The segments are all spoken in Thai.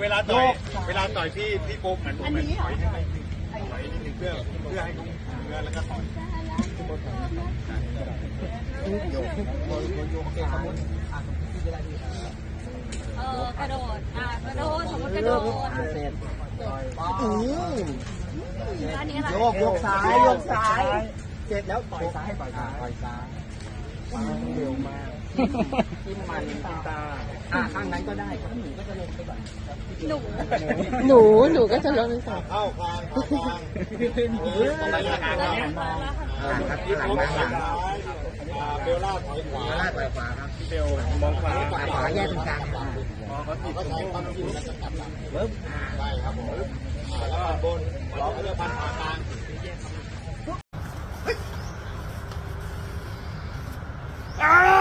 เวลาต่อยเวลาต่อยพี่พี่ปุ๊บเหมือนผมเหอนถอยให้ไปถอนิดเพื่อเพื่อให้เงเพื่อแล้วก็ถอยโยกโยกโยกเก่งครัออกระโดดกระโดดสมมติกระโดดอืออัโยกโยกซ้ายโยกซ้าย เสร็จแล้วต่อยซ้ายปล่อยซ้ายปล่อยซ้ายเร็วมากจิ้มมันจิ้มตาอ่าข้างนั้นก็ได้ข้างหนูก็จะลงไปก่อนหนูหนูหนูก็จะลดไปสองเข้ากลางเข้ากลางตรงไหนกลางแล้วนะเนี่ยมาแล้วค่ะอ่าครับพี่หลังปุ๊บมาถหอลัยงซ้ายอ่าเบลล่าถอยขวามาลาดปล่อยขวาครับพี่เบลมองขวาขวาขวาแยกตรงกลางอ๋อเขาติดเขาใช้ความจริงแล้วจะกลับหลังปึ๊บได้ครับผมอ่าแล้วพันบนเราก็เลือกพันขวากลาง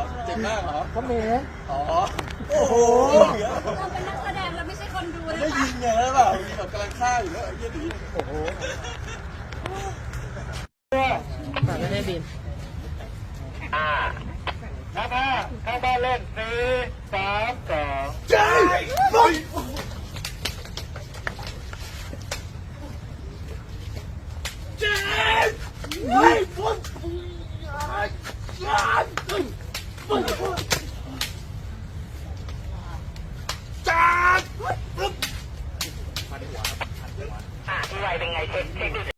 รเจ็บมากเหรอเขมรอ๋อโอ้โหเราเป็นนักแสดงเราไม่ใช่คนดูนะได้คะยินไงแล้วเปล่ามีแบบกำลังฆ่าอยู่แล้วไอ้เหี้ยหนีฝากไม่ได้บินข้าบ้าข้าบ้าเล่นสี่สามสอง พี่ไวเป็นไงเช็คเช็คดู